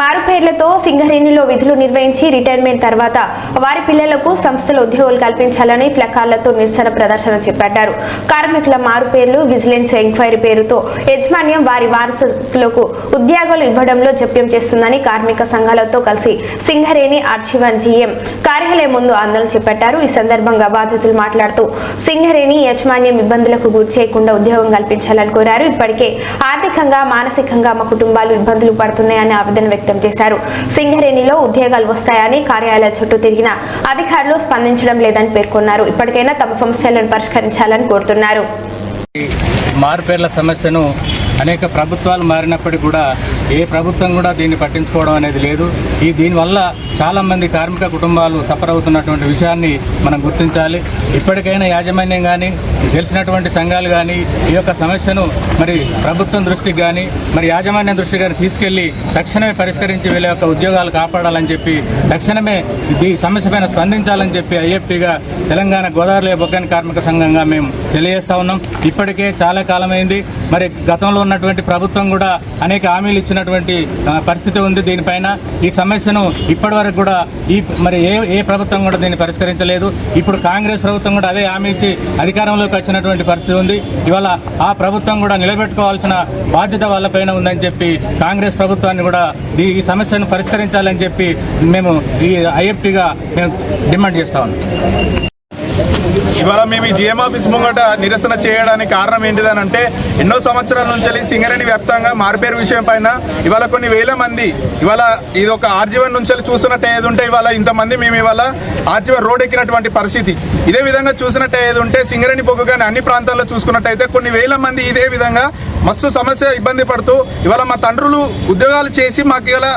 మారుపేర్లతో సింగరేణిలో విధులు నిర్వహించి రిటైర్మెంట్ తర్వాత వారి పిల్లలకు సంస్థల ఉద్యోగాలు కల్పించాలని ప్లకార్లతో నిరసన ప్రదర్శన చేపట్టారు. కార్మికుల మారుపేర్లు విజిలెన్స్ ఎంక్వైరీ పేరుతో యజమాన్యం వారి వారసులకు ఉద్యోగాలు ఇవ్వడంలో జప్యం చేస్తుందని కార్మిక సంఘాలతో కలిసి సింగరేణి ఆర్చివన్ జీఎం కార్యాలయం ముందు ఆందోళన చేపట్టారు. ఈ సందర్భంగా బాధితులు మాట్లాడుతూ సింగరేణి యజమాన్యం ఇబ్బందులకు గురి చేయకుండా ఉద్యోగం కల్పించాలని కోరారు. ఇప్పటికే ఆర్థికంగా మానసికంగా మా కుటుంబాలు ఇబ్బందులు పడుతున్నాయని ఆవేదన వ్యక్తం చేశారు. సింగరేణిలో ఉద్యోగాలు వస్తాయని కార్యాలయాల చుట్టూ తిరిగిన అధికారులు స్పందించడం లేదని పేర్కొన్నారు. ఇప్పటికైనా తమ సమస్యలను పరిష్కరించాలని కోరుతున్నారు. మారుపేర్ల సమస్యను అనేక ప్రభుత్వాలు మారినప్పటికీ కూడా ఏ ప్రభుత్వం కూడా దీన్ని పట్టించుకోవడం అనేది లేదు. ఈ దీనివల్ల చాలామంది కార్మిక కుటుంబాలు సఫర్ అవుతున్నటువంటి విషయాన్ని మనం గుర్తించాలి. ఇప్పటికైనా యాజమాన్యం కానీ గెలిచినటువంటి సంఘాలు కానీ ఈ యొక్క సమస్యను మరి ప్రభుత్వం దృష్టికి కానీ మరి యాజమాన్యం దృష్టికి కానీ తీసుకెళ్ళి తక్షణమే పరిష్కరించి వీళ్ళ యొక్క ఉద్యోగాలు కాపాడాలని చెప్పి తక్షణమే ఈ సమస్య పైన స్పందించాలని చెప్పి ఐఎఫ్టీగా తెలంగాణ గోదావరి బొగ్గని కార్మిక సంఘంగా మేము తెలియజేస్తా ఉన్నాం. ఇప్పటికే చాలా కాలమైంది. మరి గతంలో ఉన్నటువంటి ప్రభుత్వం కూడా అనేక హామీలు వచ్చినటువంటి పరిస్థితి ఉంది దీనిపైన. ఈ సమస్యను ఇప్పటివరకు కూడా ఈ మరి ఏ ఏ ప్రభుత్వం కూడా దీన్ని పరిష్కరించలేదు. ఇప్పుడు కాంగ్రెస్ ప్రభుత్వం కూడా అదే హామీ ఇచ్చి అధికారంలోకి వచ్చినటువంటి పరిస్థితి ఉంది. ఇవాళ ఆ ప్రభుత్వం కూడా నిలబెట్టుకోవాల్సిన బాధ్యత వాళ్ళపైన ఉందని చెప్పి కాంగ్రెస్ ప్రభుత్వాన్ని కూడా ఈ ఈ సమస్యను పరిష్కరించాలని చెప్పి మేము ఈ ఐఎఫ్టీగా మేము డిమాండ్ చేస్తా ఉన్నాం. ఇవాళ మేము ఈ జిఎం ఆఫీస్ ముంగట నిరసన చేయడానికి కారణం ఏంటిదని అంటే ఎన్నో సంవత్సరాల నుంచి సింగరేణి వ్యాప్తంగా మారిపేరు విషయం పైన ఇవాళ కొన్ని వేల మంది ఇవాళ ఇది ఒక ఆర్జీవన్ నుంచి చూసినట్టు ఏది ఉంటే ఇవాళ ఇంతమంది మేము ఇవాళ ఆర్జీవన్ రోడ్ ఎక్కినటువంటి పరిస్థితి. ఇదే విధంగా చూసినట్టు ఏది ఉంటే సింగరేణి బొగ్గు కానీ అన్ని ప్రాంతాల్లో చూసుకున్నట్టయితే కొన్ని వేల మంది ఇదే విధంగా మస్తు సమస్య ఇబ్బంది పడుతూ ఇవాళ మా తండ్రులు ఉద్యోగాలు చేసి మాకు ఇవాళ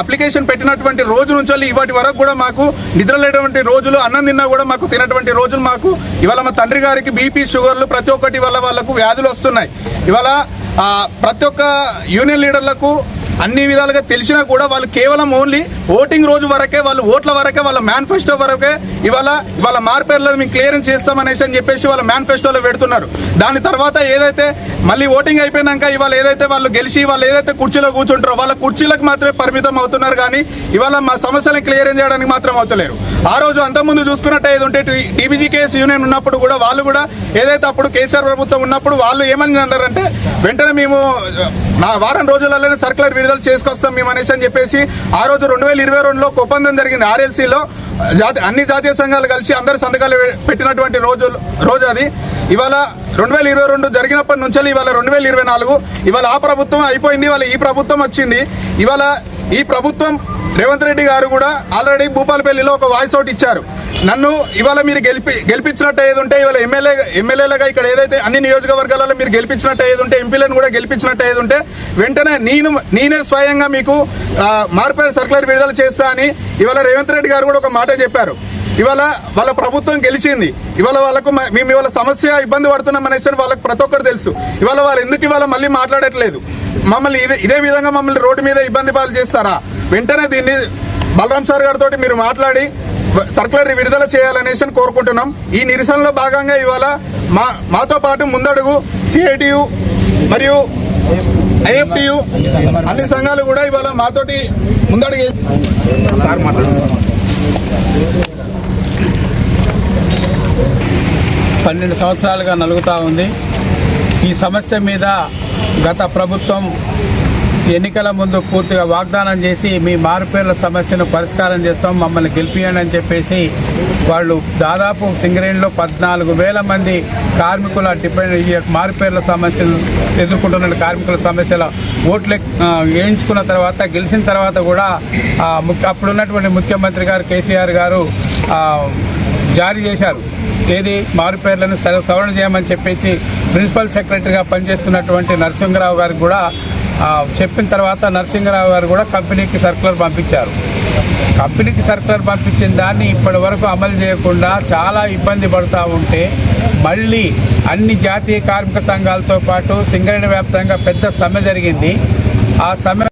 అప్లికేషన్ పెట్టినటువంటి రోజు నుంచి వెళ్ళి ఇవాటి వరకు కూడా మాకు నిద్రలేటువంటి రోజులు అన్నం తిన్నా కూడా మాకు తినటువంటి రోజులు మాకు. ఇవాళ మా తండ్రి గారికి బీపీ షుగర్లు ప్రతి ఒక్కటి వల్ల వాళ్ళకు వ్యాధులు వస్తున్నాయి. ఇవాళ ప్రతి ఒక్క యూనియన్ లీడర్లకు అన్ని విధాలుగా తెలిసినా కూడా వాళ్ళు కేవలం ఓన్లీ ఓటింగ్ రోజు వరకే వాళ్ళు ఓట్ల వరకే వాళ్ళ మేనిఫెస్టో వరకే ఇవాళ ఇవాళ మార్పేర్లో మేము క్లియరెన్స్ చేస్తామనేసి అని చెప్పేసి వాళ్ళ మేనిఫెస్టోలో పెడుతున్నారు. దాని తర్వాత ఏదైతే మళ్ళీ ఓటింగ్ అయిపోయినాక ఇవాళ ఏదైతే వాళ్ళు గెలిచి వాళ్ళు ఏదైతే కుర్చీలో కూర్చుంటారో వాళ్ళ కుర్చీలకు మాత్రమే పరిమితం అవుతున్నారు కానీ ఇవాళ మా సమస్యలను క్లియర్ చేయడానికి మాత్రం అవుతలేరు. ఆ రోజు అంతకుముందు చూసుకున్నట్టు ఏది ఉంటే టీబీజీ కేసు యూనియన్ ఉన్నప్పుడు కూడా వాళ్ళు కూడా ఏదైతే అప్పుడు కేసీఆర్ ప్రభుత్వం ఉన్నప్పుడు వాళ్ళు ఏమని అన్నారంటే వెంటనే మేము నా వారం రోజులలోనే సర్కులర్ విడుదల చేసుకొస్తాం మేము అనేసి అని చెప్పేసి ఆ రోజు రెండు వేల ఇరవై రెండులో ఒప్పందం జరిగింది ఆర్ఎల్సీలో. జాతి అన్ని జాతీయ సంఘాలు కలిసి అందరు సంతకాలు పెట్టినటువంటి రోజు రోజు అది. ఇవాళ రెండు వేల ఇరవై రెండు జరిగినప్పటి నుంచి ఇవాళ రెండు వేల ఇరవై నాలుగు ఇవాళ ఆ ప్రభుత్వం అయిపోయింది ఇవాళ ఈ ప్రభుత్వం వచ్చింది. ఇవాళ ఈ ప్రభుత్వం రేవంత్ రెడ్డి గారు కూడా ఆల్రెడీ భూపాలపల్లిలో ఒక వాయిస్ అవుట్ ఇచ్చారు. నన్ను ఇవాళ మీరు గెలిపి గెలిపించినట్టు ఏది ఉంటే ఇవాళ ఎమ్మెల్యే ఎమ్మెల్యేలుగా ఇక్కడ ఏదైతే అన్ని నియోజకవర్గాలలో మీరు గెలిపించినట్టు ఏది ఉంటే ఎంపీలను కూడా గెలిపించినట్టు ఏది ఉంటే వెంటనే నేను నేనే స్వయంగా మీకు ఆ, సర్కులర్ విడుదల చేస్తా అని ఇవాళ రేవంత్ రెడ్డి గారు కూడా ఒక మాట చెప్పారు. ఇవాళ వాళ్ళ ప్రభుత్వం గెలిచింది. ఇవాళ వాళ్ళకు మేము ఇవాళ సమస్య ఇబ్బంది పడుతున్నాం అనేసి వాళ్ళకి ప్రతి ఒక్కరు తెలుసు. ఇవాళ వాళ్ళు ఎందుకు ఇవాళ మళ్ళీ మాట్లాడట్లేదు? మమ్మల్ని ఇదే ఇదే విధంగా మమ్మల్ని రోడ్డు మీద ఇబ్బంది పాలు చేస్తారా? వెంటనే దీన్ని బలరాం సార్ గారితో మీరు మాట్లాడి సర్కులర్ విడుదల చేయాలనేసి కోరుకుంటున్నాం. ఈ నిరసనలో భాగంగా ఇవాళ మా మాతో పాటు ముందడుగు సిఐటియు మరియు ఐఎఫ్టియు అన్ని సంఘాలు కూడా ఇవాళ మాతోటి ముందడుగు సార్ మాట్లాడు. పన్నెండు సంవత్సరాలుగా నలుగుతూ ఉంది. ఈ సమస్య మీద గత ప్రభుత్వం ఎన్నికల ముందు పూర్తిగా వాగ్దానం చేసి మీ మారుపేర్ల సమస్యను పరిష్కారం చేస్తాం మమ్మల్ని గెలిపియండి అని చెప్పేసి వాళ్ళు దాదాపు సింగరేణిలో పద్నాలుగు వేల మంది కార్మికుల డిపెండ్ ఈ మారుపేర్ల సమస్యలు ఎదుర్కొంటున్న కార్మికుల సమస్యల ఓట్లు వేయించుకున్న తర్వాత గెలిచిన తర్వాత కూడా ముఖ్య- అప్పుడున్నటువంటి ముఖ్యమంత్రి గారు కేసీఆర్ గారు జారీ చేశారు. ఏది? మారు పేర్లను సవరణ చేయమని చెప్పేసి ప్రిన్సిపల్ సెక్రటరీగా పనిచేస్తున్నటువంటి నరసింహరావు గారికి కూడా చెప్పిన తర్వాత నరసింహరావు గారు కూడా కంపెనీకి సర్కులర్ పంపించారు. కంపెనీకి సర్కులర్ పంపించిన దాన్ని ఇప్పటి వరకు అమలు చేయకుండా చాలా ఇబ్బంది పడుతూ ఉంటే మళ్ళీ అన్ని జాతీయ కార్మిక సంఘాలతో పాటు సింగరేణి వ్యాప్తంగా పెద్ద సమ్మె జరిగింది. ఆ సమ్మె